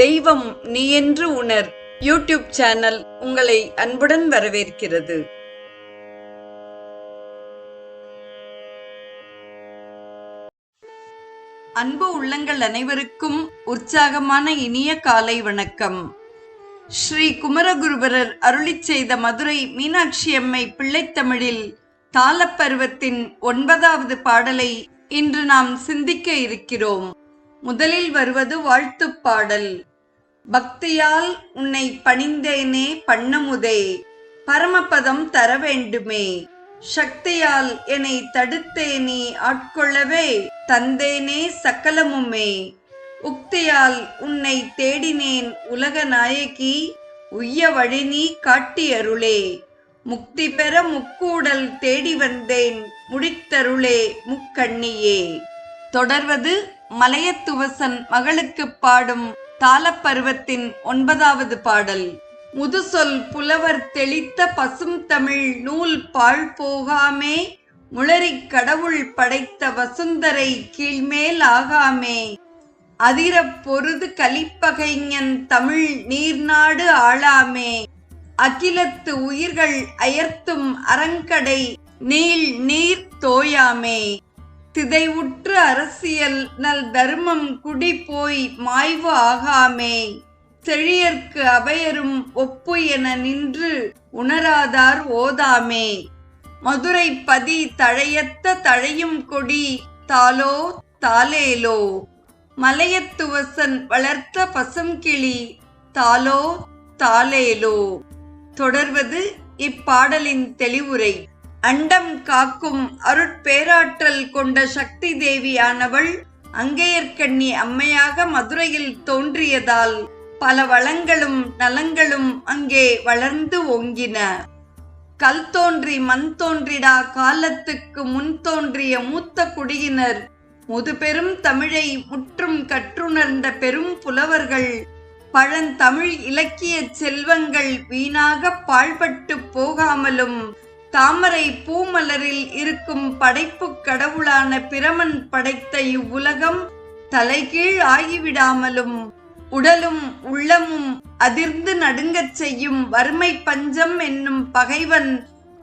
தெய்வம் நீ என்று உணர். யூடியூப் சேனல் உங்களை அன்புடன் வரவேற்கிறது. அன்பு உள்ளங்கள் அனைவருக்கும் உற்சாகமான இனிய காலை வணக்கம். ஸ்ரீ குமரகுருபரர் அருளிச் செய்த மதுரை மீனாட்சி அம்மை பிள்ளைத்தமிழில் தாளப்பருவத்தின் ஒன்பதாவது பாடலை இன்று நாம் சிந்திக்க இருக்கிறோம். முதலில் வருவது வாழ்த்துப் பாடல். பக்தியால் உன்னை பணிந்தேனே பண்ணமுதே. பரமபதம் தர வேண்டுமே. சக்தியால் என்னை தடுத்தேனே ஆட்கொள்ளவே. தந்தேனே சக்கலமுமே உக்தியால் உன்னை தேடினேன் உலக நாயகி. உய்ய வழி நீ காட்டியருளே. முக்தி பெற முக்கூடல் தேடி வந்தேன் முடித்தருளே முக்கண்ணியே. தொடர்வது மலையத்துவசன் மகளுக்குப் பாடும் தாளப்பருவத்தின் ஒன்பதாவது பாடல். முதுசொல் புலவர் தெளித்த பசும் தமிழ் நூல் பாழ் போகாமே முளரிக் கடவுள் படைத்த வசுந்தரை கீழ்மேல் ஆகாமே. அதிரப் பொருது கலிப்பகைஞன் தமிழ் நீர்நாடு ஆளாமே. அகிலத்து உயிர்கள் அயர்த்தும் அரங்கடை நீள் நீர் தோயாமே. திதைவுற்று அரசியல் நல் தர்மம் குடி போய் மாய்வு ஆகாமே. செழியர்க்கு அபயரும் ஒப்பு என நின்று உணராதார் ஓதாமே. மதுரை பதி தழையத்த தழையும் கொடி தாலோ தாலேலோ. மலையத்துவசன் வளர்த்த பசுங்கிளி தாலோ தாலேலோ. தொடர்வது இப்பாடலின் தெளிவுரை. அண்டம் காக்கும் அருட்பேராற்றல் கொண்ட சக்தி தேவியானவள் அங்கையர்கண்ணி அம்மையாக மதுரையில் தோன்றியதால் பல வளங்களும் நலங்களும் அங்கே வளர்ந்து ஓங்கின. கல் தோன்றி மண் தோன்றிடா காலத்துக்கு முன் தோன்றிய மூத்த குடியினர் முதுபெரும் தமிழை முற்றும் கற்றுணர்ந்த பெரும் புலவர்கள் பழந்தமிழ் இலக்கிய செல்வங்கள் வீணாக பாழ்பட்டு போகாமலும் தாமரை பூமலரில் இருக்கும் படைப்பு கடவுளான பிரமன் படைத்த இவ்வுலகம் தலைகீழ் ஆகிவிடாமலும் உடலும் உள்ளமும் அதிர்ந்து நடுங்கச் செய்யும் வறுமை பஞ்சம் என்னும் பகைவன்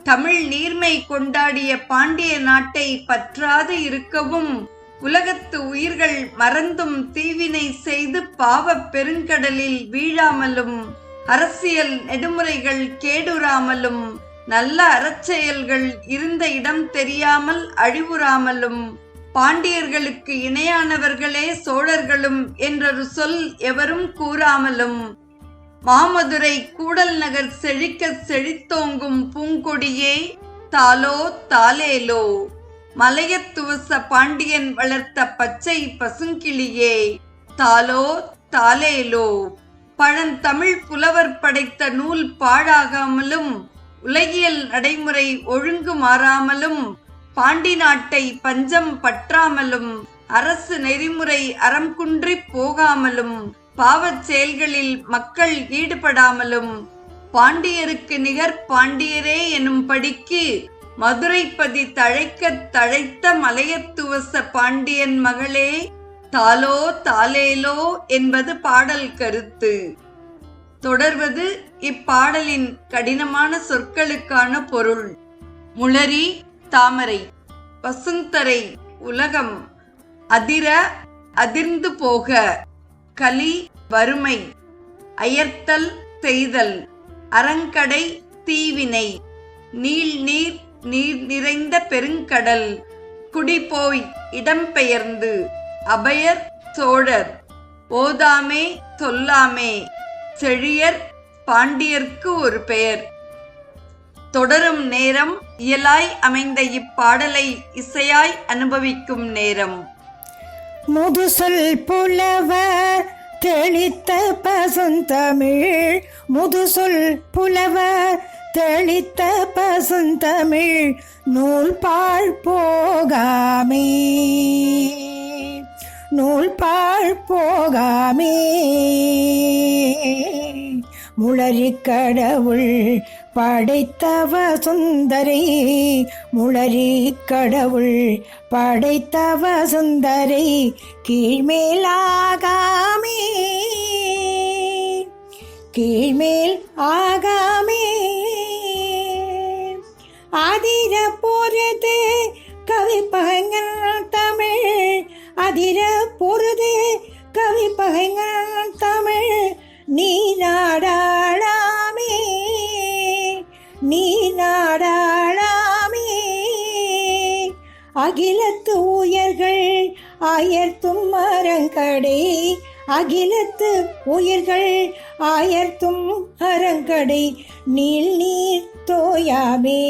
தமிழ் நீர்மை கொண்டாடிய பாண்டிய நாட்டை பற்றாது இருக்கவும் உலகத்து உயிர்கள் மறந்தும் தீவினை செய்து பாவப் பெருங்கடலில் வீழாமலும் அரசியல் நெடுமுறைகள் கேடுறாமலும் நல்ல அறச்செயல்கள் இருந்த இடம் தெரியாமல் அழிவுறாமலும் பாண்டியர்களுக்கு இணையானவர்களே சோழர்களும் என்றொரு சொல் எவரும் கூறாமலும் மாமதுரை கூடல் நகர் செழிக்க செழித்தோங்கும் பூங்கொடியே தாலோ தாலேலோ மலையத்துவச பாண்டியன் வளர்த்த பச்சை பசுங்கிளியே தாலோ தாலேலோ. பழந்தமிழ் புலவர் படைத்த நூல் பாழாகாமலும் உலகியல் நடைமுறை ஒழுங்கு மாறாமலும் பாண்டி நாட்டை பஞ்சம் பற்றாமலும் அரசு நெறிமுறை அறம் குன்றி போகாமலும் பாவச் செயல்களில் மக்கள் ஈடுபடாமலும் பாண்டியருக்கு நிகர் பாண்டியரே எனும் படிக்கு மதுரைப்பதி தழைக்க தழைத்த மலையத்துவச பாண்டியன் மகளே தாலோ தாலேலோ என்பது பாடல் கருத்து. தொடர்வது இப்பாடலின் கடினமான சொற்களுக்கான பொருள். முளரி தாமரை பசுந்தரை உலகம் அதிர அதிர்ந்து போக கலி வறுமை அயர்த்தல் செய்தல் அரங்கடை தீவினை நீள் நீர் நீர் நிறைந்த பெருங்கடல் குடிபோய் இடம்பெயர்ந்து அபயர் சோழர் ஓதாமே சொல்லாமே செழியர் பாண்டியர்க்கு ஒரு பெயர். தொடரும் நேரம் இயலாய் அமைந்த இப்பாடலை இசையாய் அனுபவிக்கும் நேரம். முதுசொல் புலவர் தெளித்த பசுந்தமிழ். முதுசொல் புலவர் தெளித்த பசுந்தமிழ். நூல் பாழ் போகாமே. நூல் பாழ் போகாமே. முளரி கடவுள் படைத்தவ சுந்தரை. முளரி கடவுள் படைத்தவ சுந்தரை. கீழ்மேலாகாமே. கீழ்மேல் ஆகாமே. ஆதிர பொருது அகிலத்து உயர்கள் ஆயர்த்தும் மரங்கடை அகிலத்து உயிர்கள் ஆயர்த்தும் அரங்கடை நீள் நீர் தோயாமே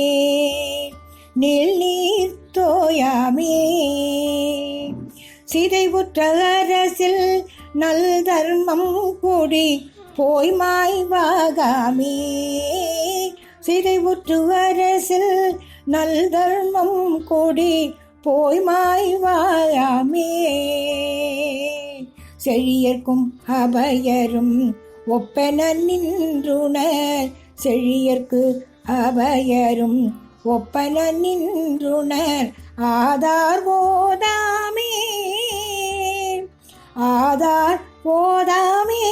நீள் நீர் தோயாமே. சிதைவுற்ற அரசில் நல் தர்மம் கூடி போய் மாய்வாகாமே சிதைவுற்று அரசில் நல் தர்மம் கூடி போய் மாய்வாயாமே செழியர்க்கும் அபயரும் ஒப்பென நின்றுணர் செழியர்க்கு அபயரும் ஒப்பன நின்றுணர் ஆதார் போதாமே. ஆதார் போதாமே.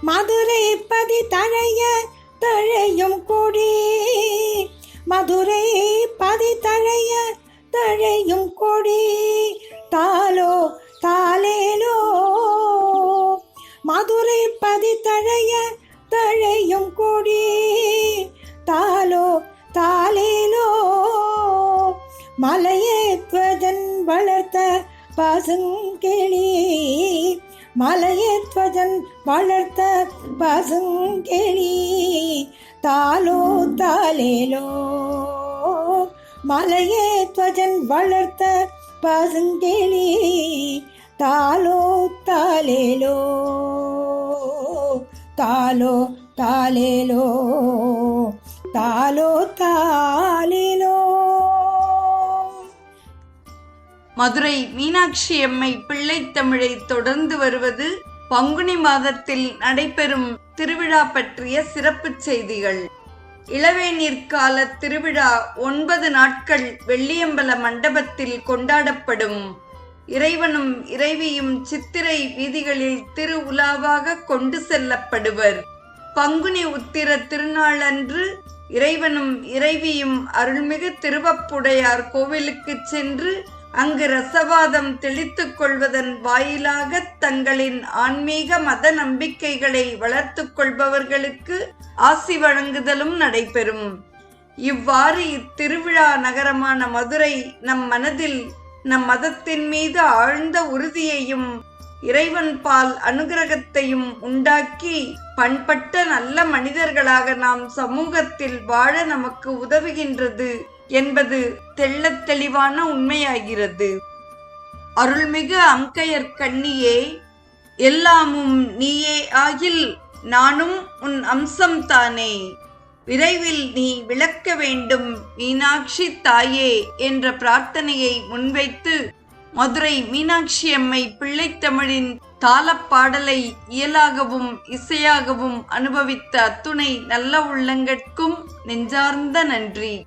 மதுரை பதி தழைய தழையும் கொடி. மதுரை தழையும் கொடி தாலோ தாலேலோ மதுரை பதி தழைய தழையும் கொடி தாலோ தாலேலோ மலையேத்வஜன் வளர்த்த பசுங்கிளி மலையேத்வஜன் வளர்த்த பசுங்கிளி தாலோ தாலேலோ மலையே துவஜன் வளர்த்த பசுங்கிளி தாலோ தாலேலோ தாலோ தாலேலோ தாலோ தாலேலோ மதுரை மீனாட்சி அம்மை பிள்ளைத்தமிழை தொடர்ந்து வருவது பங்குனி மாதத்தில் நடைபெறும் திருவிழா பற்றிய சிறப்புச் செய்திகள். இளவேநீர் கால திருவிழா ஒன்பது நாட்கள் வெள்ளியம்பல மண்டபத்தில் கொண்டாடப்படும். இறைவனும் இறைவியும் சித்திரை வீதிகளில் திரு உலாவாக கொண்டு செல்லப்படுவர். பங்குனி உத்திர திருநாளன்று இறைவனும் இறைவியும் அருள்மிகு திருவப்புடையார் கோவிலுக்கு சென்று அங்கு ரசவாதம் தெளித்துக் கொள்வதன் வாயிலாக தங்களின் ஆன்மீக மத நம்பிக்கைகளை வளர்த்துக் கொள்பவர்களுக்கு ஆசி வழங்குதலும் நடைபெறும். இவ்வாறு இத்திருவிழா நகரமான மதுரை நம் மனதில் நம் மதத்தின் மீது ஆழ்ந்த உறுதியையும் இறைவன் பால் அனுகிரகத்தையும் உண்டாக்கி பண்பட்ட நல்ல மனிதர்களாக நாம் சமூகத்தில் வாழ நமக்கு உதவுகின்றது. என்பது தெள்ளத் தெளிவான உண்மையாகிறது. அருள்மிகு அங்கையர் கண்ணியே எல்லாமும் நீயே ஆகில் நானும் உன் அம்சம் தானே. விரைவில் நீ விளக்க வேண்டும் மீனாட்சி தாயே என்ற பிரார்த்தனையை முன்வைத்து மதுரை மீனாட்சி அம்மை பிள்ளைத்தமிழின் தாளப்பாடலை இயலாகவும் இசையாகவும் அனுபவித்த அத்துணை நல்ல உள்ளங்கட்கும் நெஞ்சார்ந்த நன்றி.